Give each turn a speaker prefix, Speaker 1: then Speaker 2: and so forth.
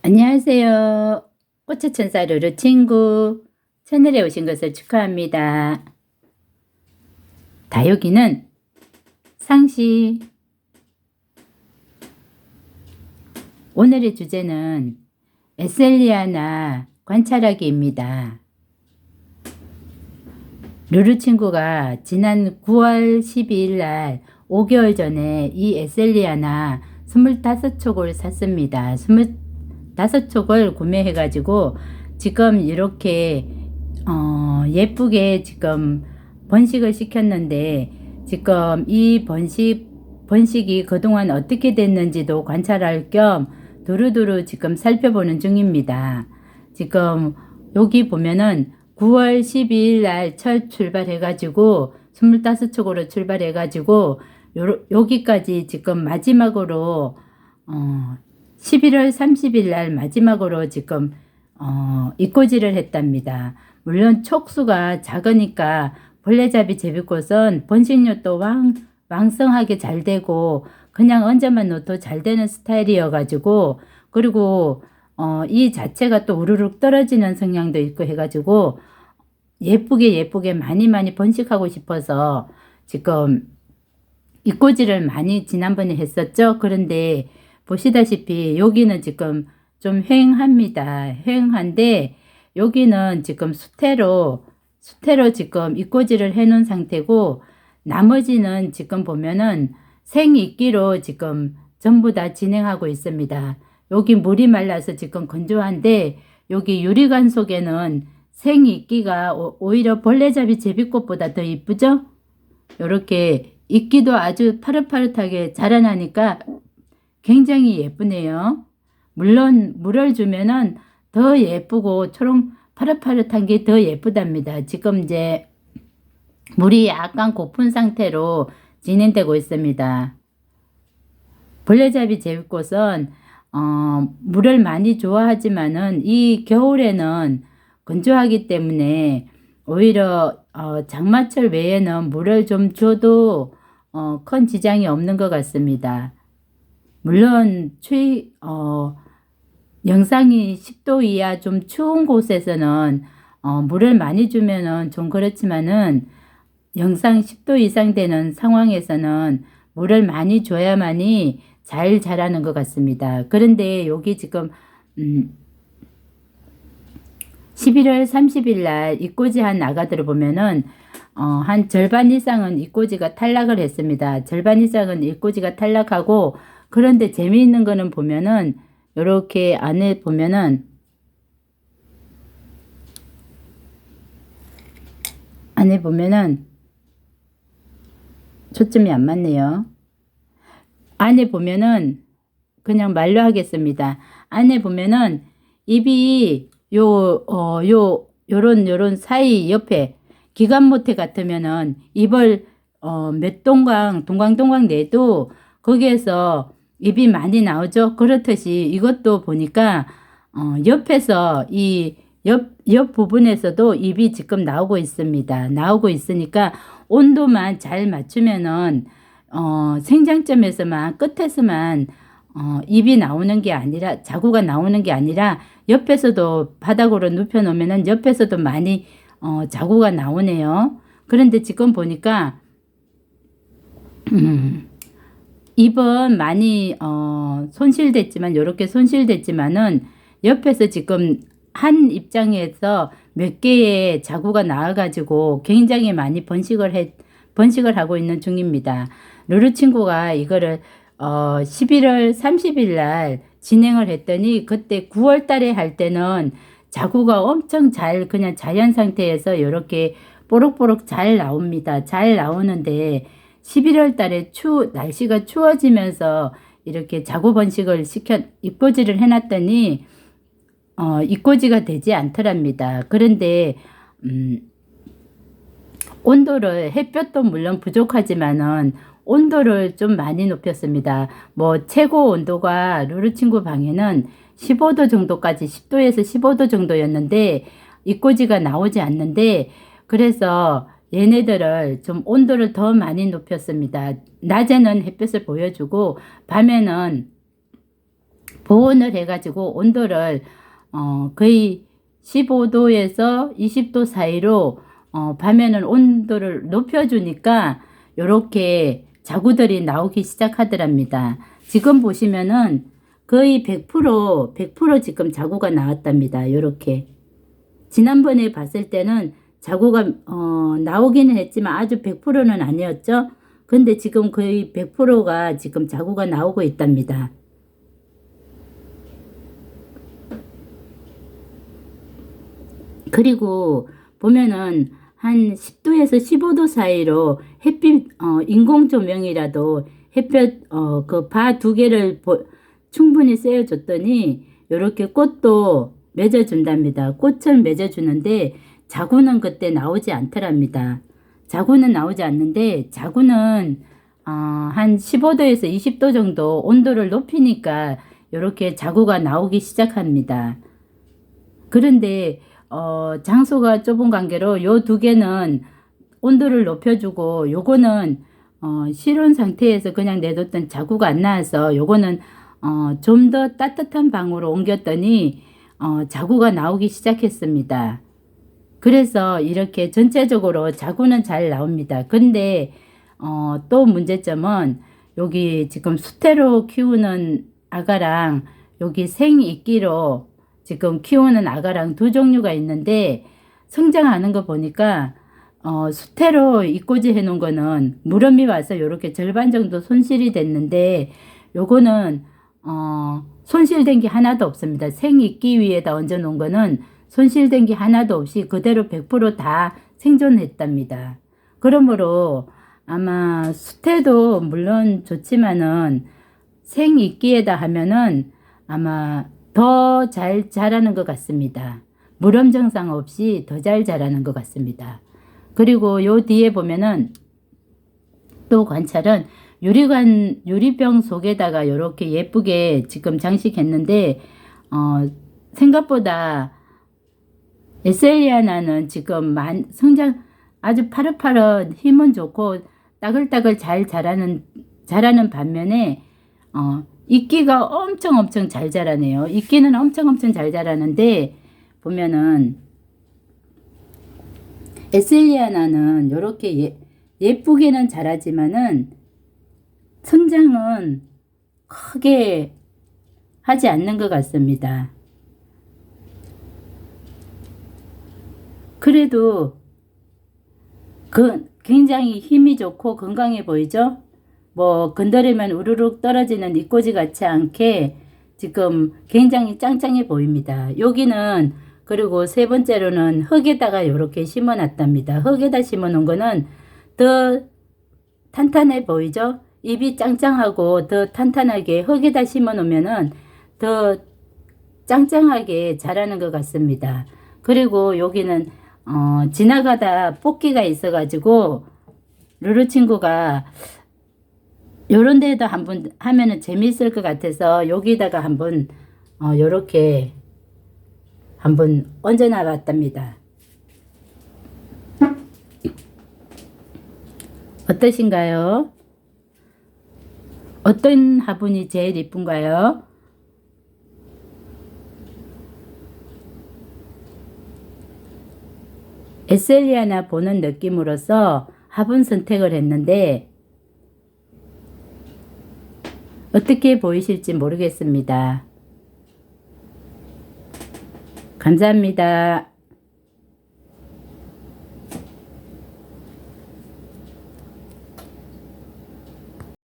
Speaker 1: 안녕하세요. 꽃의 천사 루루 친구 채널에 오신 것을 축하합니다. 다육이는 상시 오늘의 주제는 에셀리아나 관찰하기입니다. 루루 친구가 지난 9월 12일 날 5개월 전에 이 에셀리아나 25촉을 샀습니다. 25촉을 구매해 가지고 지금 이렇게 어, 예쁘게 지금 번식을 시켰는데 지금 이 번식 번식이 그동안 어떻게 됐는지도 관찰할 겸 두루두루 지금 살펴보는 중입니다. 지금 여기 보면은 9월 12일 날 첫 출발해 가지고 25촉으로 출발해 가지고 요, 여기까지 지금 마지막으로 어, 11월 30일 날 마지막으로 지금 어, 입고지를 했답니다. 물론 촉수가 작으니까 벌레잡이 제비꽃은 번식력도 왕, 왕성하게 잘 되고 그냥 얹어만 놓도 잘 되는 스타일이어가지고 그리고 어, 이 자체가 또 우르륵 떨어지는 성향도 있고 해가지고 예쁘게 예쁘게 많이 많이 번식하고 싶어서 지금 입고지를 많이 지난번에 했었죠. 그런데 보시다시피 여기는 지금 좀 휑합니다. 휑한데 여기는 지금 수태로 수태로 지금 입고지를 해 놓은 상태고 나머지는 지금 보면은 생익기로 지금 전부 다 진행하고 있습니다. 여기 물이 말라서 지금 건조한데 여기 유리관 속에는 생익기가 오히려 벌레잡이 제비꽃보다 더 이쁘죠? 이렇게 이끼도 아주 파릇파릇하게 자라나니까 굉장히 예쁘네요. 물론 물을 주면은 더 예쁘고 초록 파릇파릇한 게 더 예쁘답니다. 지금 이제 물이 약간 고픈 상태로 진행되고 있습니다. 벌레잡이 제비꽃은 어, 물을 많이 좋아하지만은 이 겨울에는 건조하기 때문에 오히려 어, 장마철 외에는 물을 좀 줘도 어, 큰 지장이 없는 것 같습니다. 물론 추위 어, 영상이 10도 이하 좀 추운 곳에서는 어, 물을 많이 주면은 좀 그렇지만은 영상 10도 이상 되는 상황에서는 물을 많이 줘야만이 잘 자라는 것 같습니다. 그런데 여기 지금 음, 11월 30일 날 입고지 한 아가들을 보면은 어, 한 절반 이상은 입고지가 탈락을 했습니다. 절반 이상은 입고지가 탈락하고 그런데 재미있는 거는 보면은 이렇게 안에 보면은 안에 보면은 초점이 안 맞네요. 안에 보면은 그냥 말로 하겠습니다. 안에 보면은 입이 요, 어, 요, 요런, 요런 사이 옆에 기관 모태 같으면은 입을, 어, 몇 동강, 동강동강 내도 거기에서 입이 많이 나오죠. 그렇듯이 이것도 보니까, 어, 옆에서 이 옆, 옆 부분에서도 입이 지금 나오고 있습니다. 나오고 있으니까 온도만 잘 맞추면은, 어, 생장점에서만, 끝에서만, 어, 입이 나오는 게 아니라, 자구가 나오는 게 아니라, 옆에서도 바닥으로 눕혀 놓으면은 옆에서도 많이, 어, 자구가 나오네요. 그런데 지금 보니까, 음, 입은 많이, 어, 손실됐지만, 요렇게 손실됐지만은, 옆에서 지금 한 입장에서 몇 개의 자구가 나와가지고 굉장히 많이 번식을 해, 번식을 하고 있는 중입니다. 루루 친구가 이거를 어, 11월 30일 날 진행을 했더니 그때 9월 달에 할 때는 자구가 엄청 잘 그냥 자연 상태에서 이렇게 뽀록뽀록 잘 나옵니다. 잘 나오는데 11월 달에 추 날씨가 추워지면서 이렇게 자구 번식을 시켜 입고지를 해놨더니 어, 입고지가 되지 않더랍니다. 그런데 음, 온도를 햇볕도 물론 부족하지만은 온도를 좀 많이 높였습니다. 뭐 최고 온도가 루루 친구 방에는 15도 정도까지 10도에서 15도 정도였는데 입고지가 나오지 않는데 그래서 얘네들을 좀 온도를 더 많이 높였습니다. 낮에는 햇볕을 보여주고 밤에는 보온을 해가지고 온도를 어, 거의 15도에서 20도 사이로 어, 밤에는 온도를 높여주니까 요렇게 자구들이 나오기 시작하더랍니다. 지금 보시면은 거의 100% 100% 지금 자구가 나왔답니다. 요렇게 지난번에 봤을 때는 자구가 어, 나오기는 했지만 아주 100%는 아니었죠. 근데 지금 거의 100%가 지금 자구가 나오고 있답니다. 그리고 보면은 한 10도에서 15도 사이로 햇빛 어, 인공 조명이라도 햇볕 어, 그 바 두 개를 보- 충분히 쐬어 줬더니 이렇게 꽃도 맺어 준답니다. 꽃을 맺어 주는데 자구는 그때 나오지 않더랍니다. 자구는 나오지 않는데 자구는 어, 한 15도에서 20도 정도 온도를 높이니까 이렇게 자구가 나오기 시작합니다. 그런데 어, 장소가 좁은 관계로 요 두 개는 온도를 높여주고 요거는 어, 실온 상태에서 그냥 내뒀던 자구가 안 나와서 요거는 어, 좀 더 따뜻한 방으로 옮겼더니 어, 자구가 나오기 시작했습니다. 그래서 이렇게 전체적으로 자구는 잘 나옵니다. 근데 어, 또 문제점은 여기 지금 수태로 키우는 아가랑 여기 생이끼로 지금 키우는 아가랑 두 종류가 있는데 성장하는 거 보니까 어, 수태로 이꼬지 해 놓은 거는 무름이 와서 이렇게 절반 정도 손실이 됐는데 요거는 어, 손실된 게 하나도 없습니다. 생이끼 위에다 얹어 놓은 거는 손실된 게 하나도 없이 그대로 100%다 생존했답니다. 그러므로 아마 수태도 물론 좋지만은 생이끼에다 하면은 아마 더 잘 자라는 것 같습니다. 물험 증상 없이 더 잘 자라는 것 같습니다. 그리고 요 뒤에 보면은 또 관찰은 유리관 유리병 속에다가 이렇게 예쁘게 지금 장식했는데 어 생각보다 에셀리아나는 지금 만, 성장 아주 파릇파릇 힘은 좋고 따글따글 잘 자라는 자라는 반면에 어 이끼가 엄청 엄청 잘 자라네요. 이끼는 엄청 엄청 잘 자라는데 보면은 에셀리아나는 이렇게 예, 예쁘게는 자라지만은 성장은 크게 하지 않는 것 같습니다. 그래도 그 굉장히 힘이 좋고 건강해 보이죠? 뭐 건드리면 우르륵 떨어지는 이꼬지 같지 않게 지금 굉장히 짱짱해 보입니다. 여기는 그리고 세 번째로는 흙에다가 이렇게 심어 놨답니다. 흙에다 심어 놓은 거는 더 탄탄해 보이죠? 잎이 짱짱하고 더 탄탄하게 흙에다 심어 놓으면은 더 짱짱하게 자라는 것 같습니다. 그리고 여기는 어, 지나가다 뽑기가 있어가지고 루루 친구가 요런 데도 한번 하면은 재미있을 것 같아서 여기다가 한번 어, 요렇게 한번 얹어놔 봤답니다. 어떠신가요? 어떤 화분이 제일 이쁜가요? 에셀리아나 보는 느낌으로서 화분 선택을 했는데 어떻게 보이실지 모르겠습니다. 감사합니다.